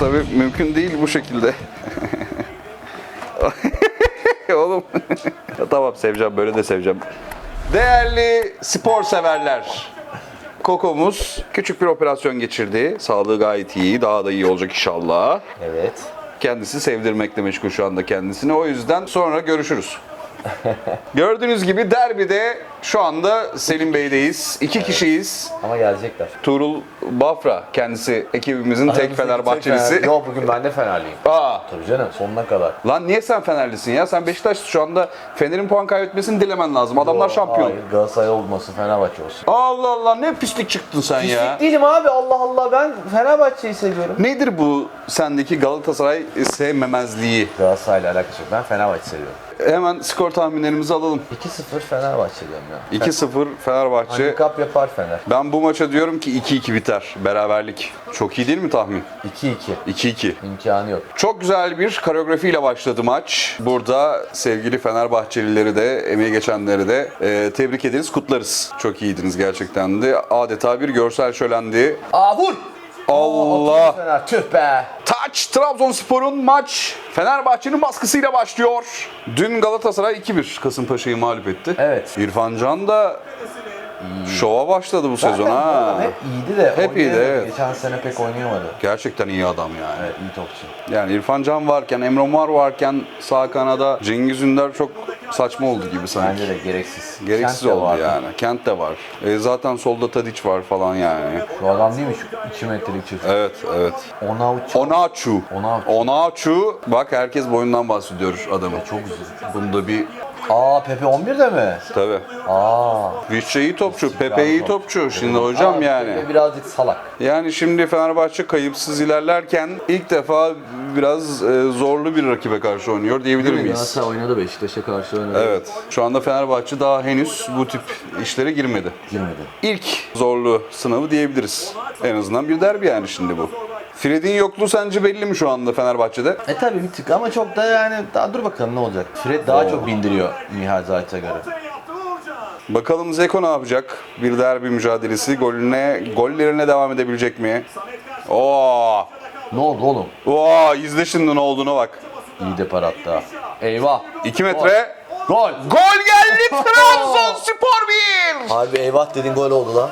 Tabii mümkün değil bu şekilde. Oğlum. Ya tamam seveceğim böyle de seveceğim. Değerli spor severler. Kokomuz küçük bir operasyon geçirdi. Sağlığı gayet iyi. Daha da iyi olacak inşallah. Evet. Kendisi sevdirmekle meşgul şu anda kendisini. O yüzden sonra görüşürüz. Gördüğünüz gibi derbide şu anda Selim Bey'deyiz. İki kişiyiz. Ama gelecekler. Tuğrul Bafra kendisi ekibimizin tek Fenerbahçelisi. Yok bugün ben de Fenerliyim. Aa, Tabii canım sonuna kadar. lan niye sen Fenerlisin ya? Sen Beşiktaş şu anda Fener'in puan kaybetmesini dilemen lazım. Adamlar şampiyon. Hayır Galatasaray olması Fenerbahçe olsun. Allah Allah ne pislik çıktın sen ya. Pislik değilim abi Allah Allah ben Fenerbahçe'yi seviyorum. Nedir bu sendeki Galatasaray sevmemezliği? Galatasaray'la alakası yok. Ben Fenerbahçe seviyorum. Hemen skor tahminlerimizi alalım. 2-0 Fenerbahçe diyorum ya. 2-0 Fenerbahçe. Handikap yapar Fener. Ben bu maça diyorum ki 2-2 biter. Beraberlik. Çok iyi değil mi tahmin? 2-2. 2-2. İmkanı yok. Çok güzel bir koreografiyle başladı maç. Burada sevgili Fenerbahçelileri de, emeği geçenleri de e, tebrik ederiz, kutlarız. Çok iyiydiniz gerçekten de. Adeta bir görsel şölendi. Aa vur! Allah! Fener tüh be! Taç Trabzonspor'un maç Fenerbahçe'nin baskısıyla başlıyor. Dün Galatasaray 2-1 Kasımpaşa'yı mağlup etti. Evet. İrfan Can da şova başladı bu sezon ha. Hep iyiydi de Hep iyiydi, oynayamadı. evet. Geçen sene pek oynayamadı. Gerçekten iyi adam yani. Evet iyi topçu. Yani İrfan Can varken, Emre Mor varken sağ kanada Cengiz Ünder çok saçma oldu gibi sanki. Bence de gereksiz. Gereksiz Kent de oldu vardı. yani. Kent de var. E, zaten solda Tadiç var falan yani. Şu adam değil mi şu 2 metrelik çocuk? Evet, evet. Ona uç. Onaçu. Onaçu. Onaçu. Bak herkes boyundan bahsediyor adamın. Çok güzel. Bunda bir Aa Pepe 11'de mi? tabi. Aa. Vişçe iyi topçu, Pepe iyi topçu. Şimdi hocam Aa, yani. Pepe birazcık salak. Yani şimdi Fenerbahçe kayıpsız ilerlerken ilk defa biraz e, zorlu bir rakibe karşı oynuyor diyebilir miyiz? Galatasaray oynadı Beşiktaş'a karşı oynadı. Evet. Şu anda Fenerbahçe daha henüz bu tip işlere girmedi. Girmedi. İlk zorlu sınavı diyebiliriz. En azından bir derbi yani şimdi bu. Fred'in yokluğu sence belli mi şu anda Fenerbahçe'de? E tabi bir tık ama çok da yani daha dur bakalım ne olacak. Fred daha çok bindiriyor Nihal Zayt'a göre. Bakalım Zeko ne yapacak? Bir derbi mücadelesi. Golüne, gollerine devam edebilecek mi? Oo! Ne oldu oğlum? Oo! izle şimdi ne olduğuna bak. İyi de para attı ha. Eyvah. 2 metre. Gol. Gol geldi Trabzonspor 1. Harbi eyvah dedin gol oldu lan.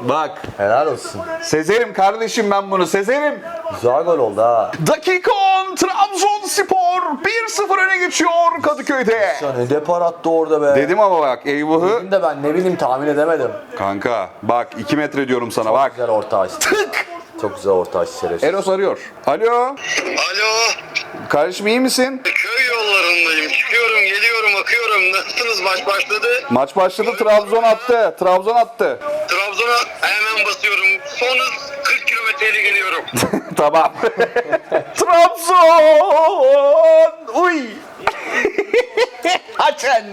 Bak. Helal olsun. Sezerim kardeşim ben bunu sezerim. Güzel gol oldu ha. Dakika 10 Trabzonspor 1-0 öne geçiyor Kadıköy'de. Ya ne depar attı orada be. Dedim ama bak eyvahı. Dedim de ben ne bileyim tahmin edemedim. Kanka bak 2 metre diyorum sana bak. Güzel orta açtı. Tık. Çok güzel orta açtı şerefsiz. Eros arıyor. Alo. Alo, Kardeşim iyi misin? köy yollarındayım. Çıkıyorum, geliyorum, akıyorum. Nasılsınız? Maç başladı. Maç başladı Trabzon attı. Trabzon attı. Trabzon'a hemen basıyorum. Son hız 40 kilometreyle geliyorum. tamam. Trabzon. Uy. Açen.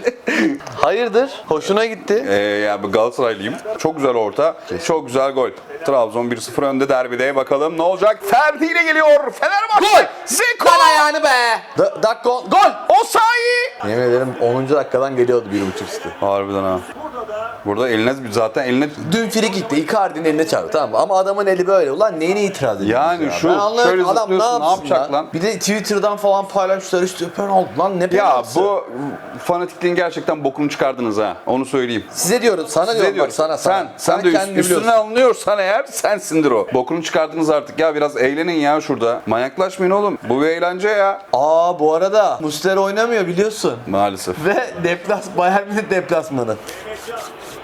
Hayırdır? Hoşuna gitti. Ee, ya bu Galatasaraylıyım. Çok güzel orta. Çok güzel gol. Trabzon 1-0 önde derbide. Bakalım ne olacak? Ferdi ile geliyor. Fenerbahçe. Gol! Zeko. ayağını be. Da, dak gol. Gol. Osayi. Yemin ederim 10. dakikadan geliyordu bir buçuk üstü. Harbiden ha. Burada eline zaten eline Dün frikikte Icardi'nin eline çarptı tamam mı? ama adamın eli böyle. Ulan neyine itiraz ediyorsun Yani ya? şu- Ben şöyle adam ne, ne yapacak ya? lan? Bir de Twitter'dan falan paylaşmışlar işte penaltı lan ne ya penaltısı? bu fanatikliğin gerçekten bokunu çıkardınız ha. Onu söyleyeyim. Size diyorum sana Size diyorum diyorum. bak sana sana. Sen, sen de üst- kendini üstüne biliyorsun. alınıyorsan eğer sensindir o. Bokunu çıkardınız artık ya biraz eğlenin ya şurada. Manyaklaşmayın oğlum. Bu bir eğlence ya. Aa bu arada Muslera oynamıyor biliyorsun. Maalesef. Ve deplas Bayern Münih deplasmanı.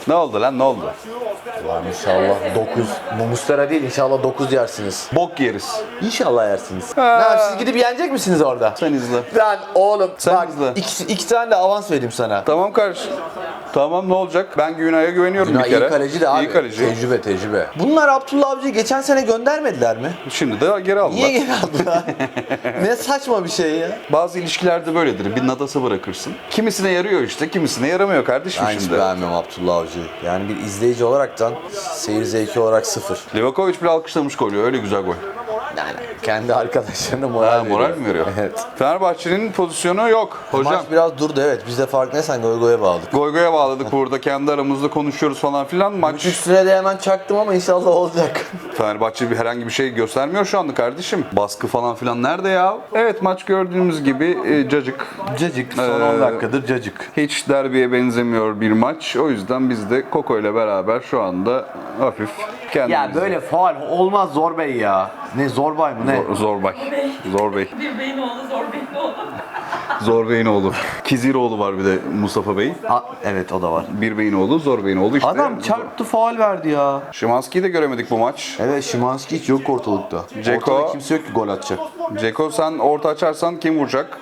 Ne oldu lan ne oldu? Lan inşallah 9. Bu Muslera değil inşallah 9 yersiniz. Bok yeriz. İnşallah yersiniz. Ne yap- siz gidip yenecek misiniz orada? Sen izle. Lan oğlum Sen bak izle. iki, iki tane de avans vereyim sana. Tamam kardeşim. Tamam ne olacak? Ben Günay'a güveniyorum Günah bir kere. iyi kaleci de abi. İyi kaleci. Tecrübe tecrübe. Bunlar Abdullah Avcı'yı geçen sene göndermediler mi? Şimdi de geri aldılar. Niye geri aldılar? ne saçma bir şey ya. Bazı ilişkilerde böyledir. Bir nadasa bırakırsın. Kimisine yarıyor işte, kimisine yaramıyor kardeşim Ben hiç şimdi. beğenmiyorum Abdullah Avcı'yı. Yani bir izleyici olaraktan seyir zevki olarak sıfır. Livakovic bile alkışlamış golü. Öyle güzel gol. Yani kendi arkadaşlarına moral Ha, veriyor. moral mi veriyor? Evet. Fenerbahçe'nin pozisyonu yok hocam. Maç biraz durdu evet. Biz de farkındaysan goy goya bağladık. Goygoya bağladık burada kendi aramızda konuşuyoruz falan filan. Maç Üstüne de hemen çaktım ama inşallah olacak. Fenerbahçe bir herhangi bir şey göstermiyor şu anda kardeşim. Baskı falan filan nerede ya? Evet maç gördüğümüz gibi e, cacık. Cacık. Son Ee, 10 dakikadır cacık. Hiç derbiye benzemiyor bir maç. O yüzden biz de Koko ile beraber şu anda hafif kendimizi... Ya böyle faal olmaz Zor Bey ya. Ne Zorbay mı ne? Zor, Zorbay. Zorbay. Bir beyin oğlu zor beyin oğlu. Zorbey'in oğlu. Kiziroğlu var bir de Mustafa Bey. Ha, evet o da var. Bir beyin oğlu, Zorbey'in oğlu işte. Adam çarptı faal verdi ya. Şimanski'yi de göremedik bu maç. Evet Şimanski hiç yok ortalıkta. Ceko. Ortada kimse yok ki gol atacak. Ceko sen orta açarsan kim vuracak?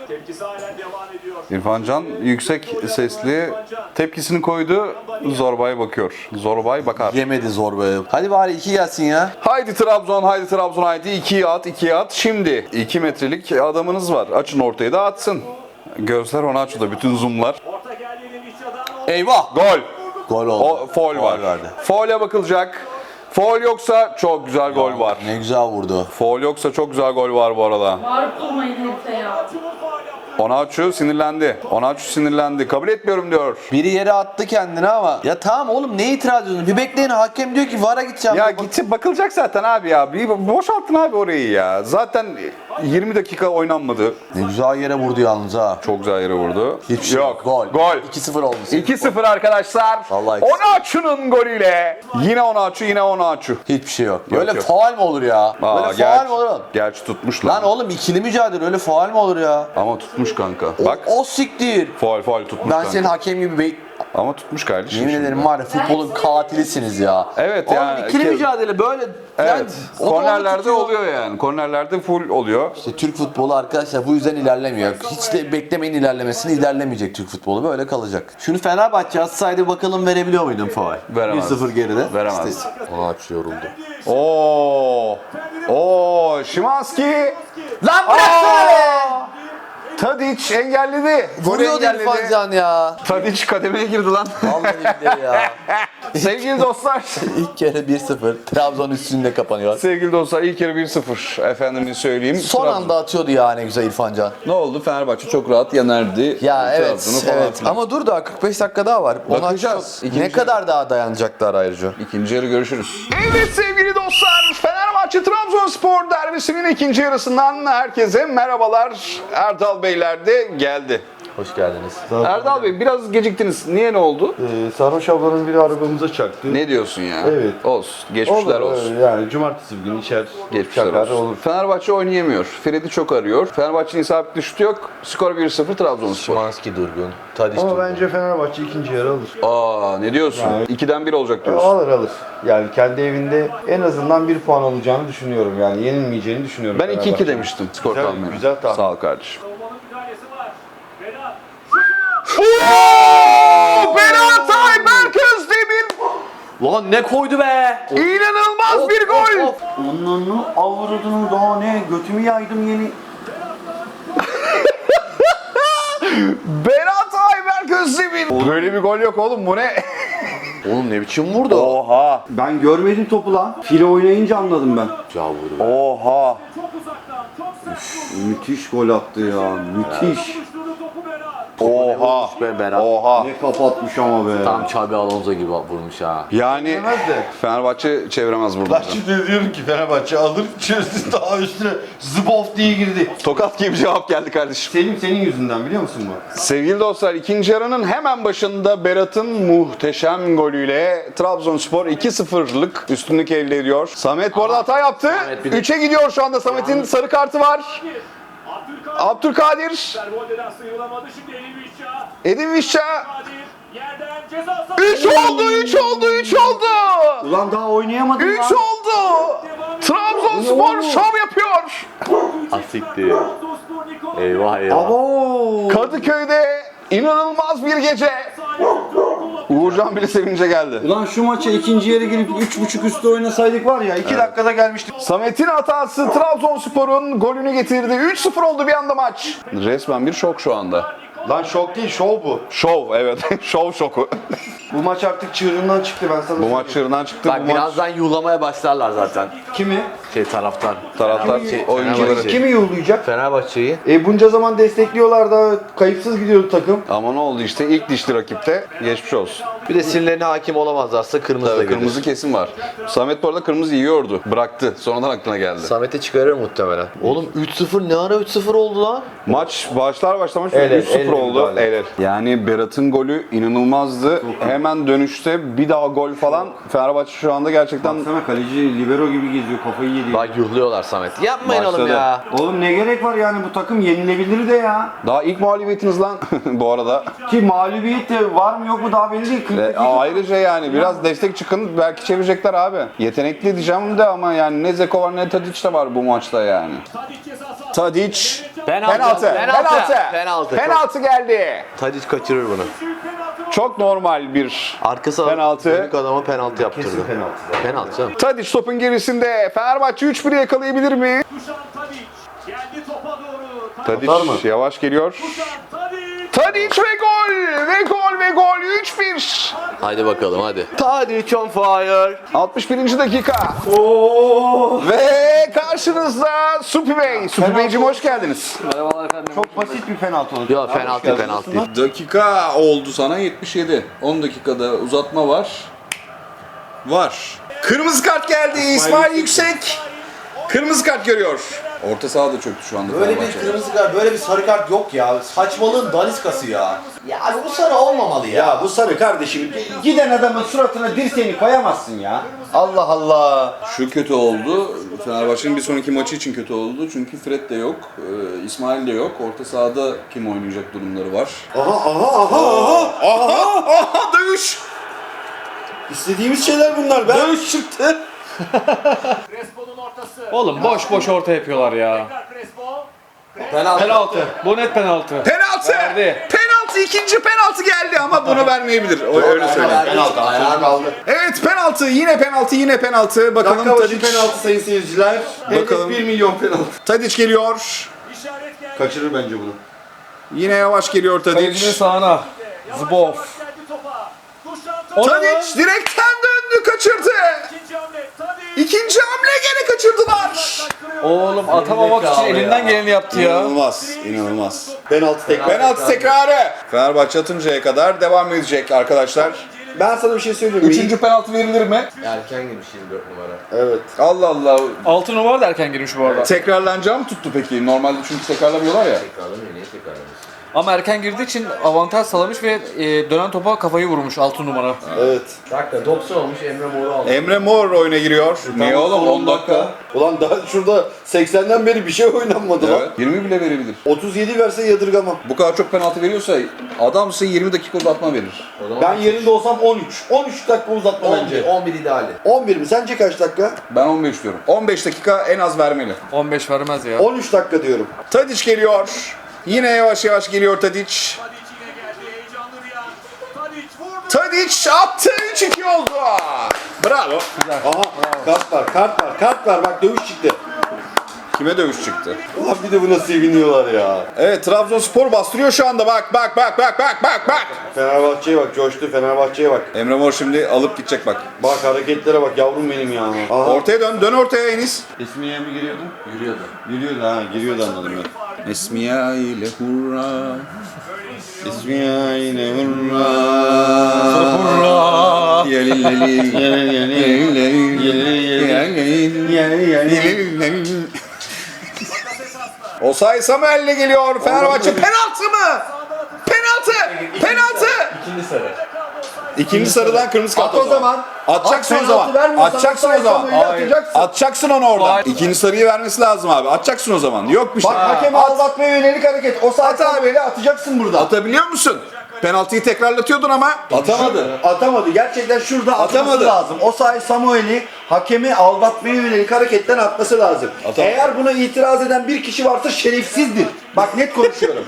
İrfan Can yüksek sesli tepkisini koydu. Zorbay bakıyor. Zorbay bakar. Yemedi Zor Bey. Hadi bari iki gelsin ya. Haydi Trabzon, haydi Trabzon, haydi ikiye at, ikiye at. Şimdi 2 metrelik adamınız var. Açın ortayı da atsın. Gözler ona açıldı. Bütün zoomlar. Eyvah. Gol. Gol oldu. O foul var. verdi. Foul'e bakılacak. Foul yoksa çok güzel gol var. Ne güzel vurdu. Foul yoksa çok güzel gol var bu arada. Bağırıp durmayın herife ya. Onaçu sinirlendi. Onaçu sinirlendi. Kabul etmiyorum diyor. Biri yere attı kendini ama. Ya tamam oğlum ne itiraz ediyorsun? Bir bekleyin hakem diyor ki VAR'a gideceğim. Ya gitsin bakılacak zaten abi ya. Bir boşaltın abi orayı ya. Zaten 20 dakika oynanmadı. Ne güzel yere vurdu yalnız ha. Çok güzel yere vurdu. Hiçbir şey yok. Gol. Gol. 2-0 oldu. 2-0 arkadaşlar. Vallahi ikisi. Onaçu'nun golüyle. Yine Onaçu, yine Onaçu. Hiçbir şey yok. Böyle yok. faal mi olur ya? Aa, Böyle faal gerçi, mi olur oğlum? gerçi tutmuş lan. Lan oğlum ikili mücadele öyle faal mi olur ya? Ama tutmuş kanka. O, Bak. o siktir. Faul faul tutmuş Ben kanka. senin hakem gibi bek... Ama tutmuş kardeşim. Yemin şimdi. ederim var ya futbolun katilisiniz ya. Evet Oğlum ya, ikili ki- mücadele böyle... Evet. yani o da onu Kornerlerde tutuyor. oluyor yani. Kornerlerde full oluyor. İşte Türk futbolu arkadaşlar bu yüzden ilerlemiyor. Hiç de beklemeyin ilerlemesini ilerlemeyecek Türk futbolu. Böyle kalacak. Şunu Fenerbahçe atsaydı bakalım verebiliyor muydun faal? Veremez. 1-0 geride. Veremez. İşte onu aç yoruldu. Oo. Oo, Şimanski. Lan Aa! Tadic engelledi. Golü Vuruyordu engelledi. İrfan Can ya. Tadic kademeye girdi lan. Vallahi billahi ya. Sevgili dostlar. İlk kere 1-0. Trabzon üstünde kapanıyor. Sevgili dostlar ilk yarı 1-0. Efendime söyleyeyim. Son Trabzon. anda atıyordu ya ne güzel İrfan Can. Ne oldu? Fenerbahçe çok rahat yenerdi. Ya evet, evet. Ama dur daha 45 dakika daha var. Ona Bakacağız. çok- İkinci- Ne kadar daha dayanacaklar ayrıca? İkinci yarı görüşürüz. Evet sevgili dostlar. Fenerbahçe Trabzonspor derbisinin ikinci yarısından herkese merhabalar. Erdal Beyler de geldi. Hoş geldiniz. Erdal Bey biraz geciktiniz. Niye ne oldu? Ee, sarhoş ablanın biri arabamıza çaktı. Ne diyorsun ya? Evet. Olsun. Geçmişler Olur, olsun. öyle Yani cumartesi bir gün içer Geçmişler çakar olsun. olur. Fenerbahçe oynayamıyor. Fred'i çok arıyor. Fenerbahçe'nin isabetli şutu yok. Skor 1-0 Trabzonspor. Şimanski durgun. Tadiç Ama durgun. bence Fenerbahçe ikinci yarı alır. Aa ne diyorsun? 2'den 1 olacak diyorsun. Alır alır. Yani kendi evinde en azından bir puan alacağını düşünüyorum. Yani yenilmeyeceğini düşünüyorum. Ben 2-2 Fenerbahçe'nin. demiştim skor Güzel- tahmini. güzel tahmin. Sağ ol kardeşim. Oo! Berat Ayberk Özdemir Lan ne koydu be? inanılmaz bir gol. Onunu avradını daha ne? Götümü yaydım yeni. Berat Ayberk Özdemir. Böyle bir gol yok oğlum bu ne? Oğlum ne biçim vurdu? Oha. Ben görmedim topu lan. File oynayınca anladım ben. Ya vurdu. Oha. Müthiş gol attı ya. Müthiş. Oha. Be Berat. Oha. Ne kapatmış ama be. Tam Xabi Alonso gibi vurmuş ha. Yani. Fenerbahçe çeviremez burada. Ben şimdi diyorum ki Fenerbahçe alır çözdü daha üstüne zıbof diye girdi. Tokat gibi cevap geldi kardeşim. Selim senin yüzünden biliyor musun bu? Sevgili dostlar ikinci yarının hemen başında Berat'ın muhteşem golüyle Trabzonspor 2-0'lık üstünlük elde ediyor. Samet bu arada hata yaptı. Samet bir de- 3'e gidiyor şu anda Samet'in sarı kartı var. Abdülkadir. Edin Vişça. Kadir yerden ceza sahası. 3 oldu, 3 oldu, 3 oldu. Ulan daha oynayamadım 3 lan. oldu. Trabzonspor şov yapıyor. Asikti. Eyvah eyvah. Abo. Kadıköy'de inanılmaz bir gece. Uğurcan bile sevince geldi. Ulan şu maça ikinci yere girip 3.5 üstü oynasaydık var ya 2 dakikada gelmiştik. Samet'in hatası Trabzonspor'un golünü getirdi. 3-0 oldu bir anda maç. Resmen bir şok şu anda. Lan şok değil şov bu. Şov evet. Şov şoku. Bu maç artık çığırından çıktı ben sana bu maç çığırından çıktı. Bak bu maç... birazdan yuğlamaya başlarlar zaten. Kimi? Şey taraftar. Taraftar Şey, oyuncuları. Fenerbahçe. Kimi yollayacak? Fenerbahçe'yi. E bunca zaman destekliyorlar da kayıpsız gidiyordu takım. Ama ne oldu işte ilk dişli rakipte geçmiş olsun. Bir de sinirlerine hakim olamazlarsa kırmızı da Tabii gelir. kırmızı kesim var. Samet bu arada kırmızı yiyordu. Bıraktı. Sonradan aklına geldi. Samet'e çıkarır muhtemelen. Oğlum 3-0 ne ara 3-0 oldu lan? Maç başlar başlamaz El el, 3-0 el oldu. müdahale. El el. Yani Berat'ın golü inanılmazdı. Hemen dönüşte bir daha gol falan. Fenerbahçe şu anda gerçekten Baksana kaleci libero gibi geziyor kafayı yedi. Bak yuhluyorlar Samet. Yapmayın oğlum Başladı. ya. Oğlum ne gerek var yani bu takım yenilebilir de ya. daha ilk mağlubiyetiniz lan bu arada. Ki mağlubiyet de var mı yok mu daha belli değil. 40 Ve dakika- ayrıca yani biraz destek çıkın belki çevirecekler abi. Yetenekli diyeceğim de ama yani ne Zeko var ne Tadic de var bu maçta yani. Tadic. Tadic. Penaltı, Penaltı. penaltı, penaltı. Penaltı geldi. Tadic kaçırır bunu. Penaltı Çok normal bir Arkası Penaltı. büyük adama penaltı yaptırdı. Kesin penaltı zaten. Penaltı canım. Tadic topun gerisinde. Fenerbahçe 3-1 yakalayabilir mi? Tadic. Geldi topa doğru. Tadic Atar mı? yavaş geliyor. Kuşan Tadic. Tadic ve gol! Ve gol ve gol 3-1. Hadi bakalım hadi. Tadic on fire. 61. dakika. Ve karşınızda Supi Bey. Supi Beyciğim hoş geldiniz. Çok basit bir penaltı oldu. Ya penaltı penaltı. Dakika oldu sana 77. 10 dakikada uzatma var. Var. Kırmızı kart geldi İsmail Yüksek. Kırmızı kart görüyor. Orta saha da çöktü şu anda Böyle bir kırmızı kart, böyle bir sarı kart yok ya. Saçmalığın daniskası ya. Ya abi bu sarı olmamalı ya. Ya bu sarı kardeşim giden adamın suratına dirseğini koyamazsın ya. Allah Allah. Şu kötü oldu. Fenerbahçe'nin bir sonraki maçı için kötü oldu. Çünkü Fred de yok, e, İsmail de yok. Orta sahada kim oynayacak durumları var. Aha aha aha aha. Aha! Aha! Dövüş! İstediğimiz şeyler bunlar be. Dövüş çıktı. Crespo'nun ortası. Oğlum boş boş orta yapıyorlar ya. Tekrar Crespo. Penaltı. Bu net penaltı. Penaltı! Verdi. Penaltı! ikinci penaltı geldi ama bunu vermeyebilir. O- Öyle söyleyeyim. Penaltı, ayağını aldı. Evet penaltı. Yine penaltı. Yine penaltı. Bakalım Dakika başı Tadic. penaltı sayın seyirciler. Bakalım. Hedef 1 milyon penaltı. Tadic geliyor. İşaret geldi. Kaçırır bence bunu. Yine yavaş geliyor Kalecinin Tadic. sağına. Geldi topa. Ne Tadic lan? direkten döndü kaçırdı. İkinci hamle. Gene kaçırdılar. Oğlum atamamak için elinden geleni yaptı ya. İnanılmaz. inanılmaz. Penaltı tekrar. Penaltı tekrarı. Fenerbahçe atıncaya kadar devam edecek arkadaşlar. Ben sana bir şey söyleyeyim mi? Üçüncü penaltı verilir mi? Erken girmiş 24 numara. Evet. Allah Allah. Altı numara da erken girmiş bu arada. Tekrarlanacağı mı tuttu peki? Normalde çünkü tekrarlamıyorlar ya. Tekrarlamıyor niye tekrarlamıyorsun? Ama erken girdiği için avantaj sağlamış ve e, dönen topa kafayı vurmuş altı numara. Evet. Dakika 90 olmuş Emre Mor'u aldı. Emre Mor oyuna giriyor. Niye oğlum 10 dakika? Ulan daha şurada 80'den beri bir şey oynanmadı lan. Evet. 20 bile verebilir. 37 verse yadırgamam. Bu kadar çok penaltı veriyorsa adam size 20 dakika uzatma verir. O zaman Ben yerinde olsam 13. 13 dakika uzatma 11, bence. 11 ideali. 11 mi? Sence kaç dakika? Ben 15 diyorum. 15 dakika en az vermeli. 15 vermez ya. 13 dakika diyorum. Tadic geliyor. Yine yavaş yavaş geliyor Tadic. Tadic attı 3-2 oldu. Bravo. Aha kart var kart var kart var bak dövüş çıktı. Kime dövüş çıktı? Ulan bir de buna seviniyorlar ya. Evet Trabzonspor bastırıyor şu anda. Bak bak bak bak bak bak bak. Fenerbahçe'ye bak coştu Fenerbahçe'ye bak. Emre Mor şimdi alıp gidecek bak. Bak hareketlere bak yavrum benim ya. Aha. Ortaya dön. Dön ortaya Enis. Esmiye mi giriyordu? Yürüyordu. Giriyordu ha giriyordu anladım ben. Esmiya ile hurra. Esmiye yine hurra. Osay Samuel'le geliyor. Fenerbahçe penaltı mı? Penaltı! Penaltı! İkinci sarı. İkinci sarıdan kırmızı kart At o zaman. Atacaksın At, o zaman. vermiyorsan Atacaksın o zaman. Samuel'i atacaksın. Atacaksın onu oradan. Hayır. İkinci sarıyı vermesi lazım abi. Atacaksın o zaman. Yok bir şey. Bak hakem aldatmaya yönelik hareket. O saat At abi. böyle atacaksın burada. Atabiliyor musun? Penaltıyı tekrarlatıyordun ama atamadı. Atamadı. Gerçekten şurada atması Atamadı. lazım. O say Samuel'i hakemi aldatmaya yönelik hareketten atması lazım. Atamadı. Eğer buna itiraz eden bir kişi varsa şerefsizdir. Bak net konuşuyorum.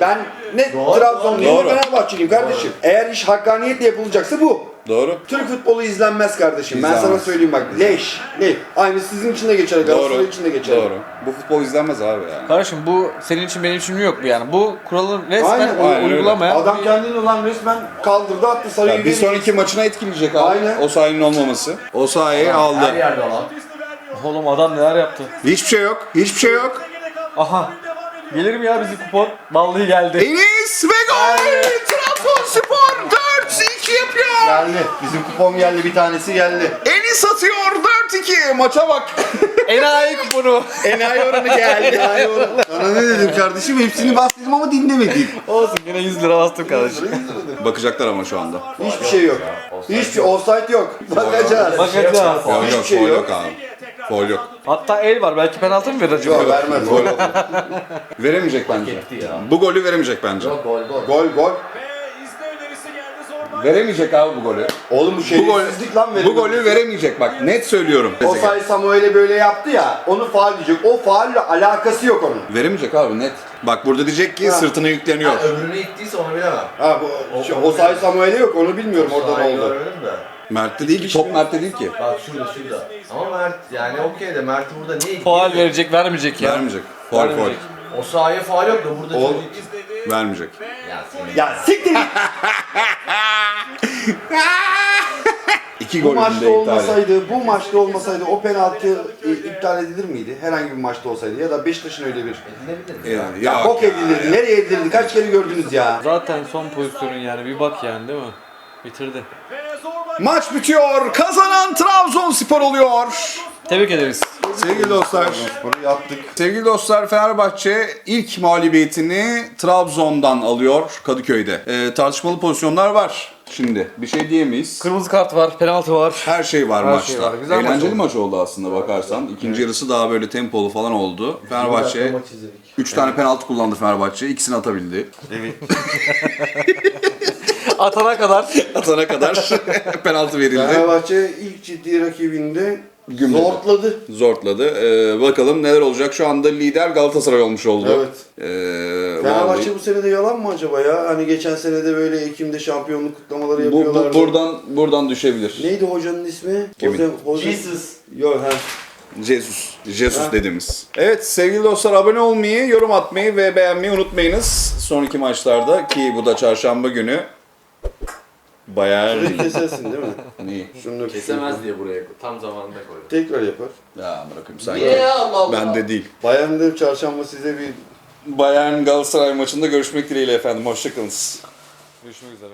ben net Trabzonluyum Doğru. ve Fenerbahçeliyim kardeşim. Eğer iş hakkaniyetle yapılacaksa bu. Doğru. Türk futbolu izlenmez kardeşim. Ben İzlenmez. sana söyleyeyim bak. Leş. Ne? Aynı sizin için de geçerli. Galatasaray Doğru. için de geçerli. Doğru. Bu futbol izlenmez abi yani. Kardeşim bu senin için benim için yok bu yani. Bu kuralın resmen Aynen, uy- aynen öyle. uygulamayan Adam kendini ulan resmen kaldırdı attı sarıyı. Ya bir geri- sonraki maçına etkileyecek abi. Aynen. O sahanın olmaması. O sahayı Her aldı. yerde vermiyor Oğlum adam neler yaptı. Hiçbir şey yok. Hiçbir şey yok. Aha. Gelir mi ya bizim kupon? Vallahi geldi. Enis ve gol! Trabzonspor 4-2 yapıyor. Geldi. Bizim kupon geldi bir tanesi geldi. Enis atıyor 4-2. Maça bak. Enayi kuponu. Enayi oranı geldi. Sana ne dedim kardeşim? Hepsini bas dedim ama dinlemedin. Olsun yine 100 lira bastım kardeşim. Bakacaklar ama şu anda. Hiçbir şey yok. Hiçbir şey. Offside yok. Bakacağız. Bakacağız. Foul Hiçbir yok, şey foul yok. yok abi. Foul yok. Hatta el var. Belki penaltı mı verir acaba? Yok vermez. Gol oldu. Veremeyecek bence. Bu golü veremeyecek bence. Gol gol. Gol gol. Veremeyecek abi bu golü. Oğlum bu Bu, gol, şerefsizlik lan verin. bu golü veremeyecek bak net söylüyorum. Osay Samuel'e böyle yaptı ya, onu faal diyecek. O faalle alakası yok onun. Veremeyecek abi net. Bak burada diyecek ki Ha. sırtına yükleniyor. Öbürünü ittiyse onu bilemem. Ha bu şu, Osay Samuel'e yok, onu bilmiyorum orada ne Sahayı oldu. görmedim de. Mert'te değil ki. Top Mert'te değil ki. Bak şurada şurada. Ama Mert yani okey de Mert'i burada niye itti? Faal verecek vermeyecek ya. Vermeyecek. Foul. Vermeyecek. O sahaya faal yok da burada Oğlum. çocuk. Vermeyecek. Ya senin. Ya siktir git. İki bu gol maçta önünde iptal. olmasaydı, bu maçta olmasaydı o penaltı e, iptal edilir miydi? Herhangi bir maçta olsaydı ya da Beşiktaş'ın öyle bir. Edilebilir. Ya, Ya ya bok edilirdi. Nereye edilirdi? Kaç kere gördünüz ya? Zaten son pozisyonun yani bir bak yani değil mi? Bitirdi. Maç bitiyor. Kazanan Trabzonspor oluyor. Tebrik ederiz. Sevgili dostlar. Bunu yaptık. Sevgili dostlar Fenerbahçe ilk mağlubiyetini Trabzon'dan alıyor Kadıköy'de. Ee, tartışmalı pozisyonlar var. Şimdi bir şey diyemeyiz. Kırmızı kart var, penaltı var. Her şey var Her maçta. şey var. Güzel maç Eğlenceli oldu. maç oldu aslında bakarsan. İkinci yarısı daha böyle tempolu falan oldu. Fenerbahçe Maç izledik. 3 tane penaltı kullandı Fenerbahçe. İkisini atabildi. Atana kadar. Atana kadar penaltı verildi. Fenerbahçe ilk ciddi rakibinde Gümrüdü. zortladı. Zortladı. Ee, bakalım neler olacak. Şu anda lider Galatasaray olmuş oldu. Evet. Ee, Fenerbahçe vallahi- bu sene de yalan mı acaba ya? Hani geçen sene de böyle Ekim'de şampiyonluk kutlamaları bu, bu- yapıyorlardı. buradan buradan düşebilir. Neydi hocanın ismi? Kimin? Hoca... Jesus. Yok ha. Jesus. Jesus Ha. dediğimiz. Evet sevgili dostlar abone olmayı, yorum atmayı ve beğenmeyi unutmayınız. Sonraki maçlarda ki bu da çarşamba günü. Bayern. Şurayı kesersin değil mi? Neyi? Şunu Kesemez diye buraya tam zamanında koydum. Tekrar yapar. Ya bırakayım sen. Niye ya Allah Allah. Bende değil. Bayern'de çarşamba size bir Bayern Galatasaray maçında görüşmek dileğiyle efendim. Hoşçakalınız. Görüşmek üzere.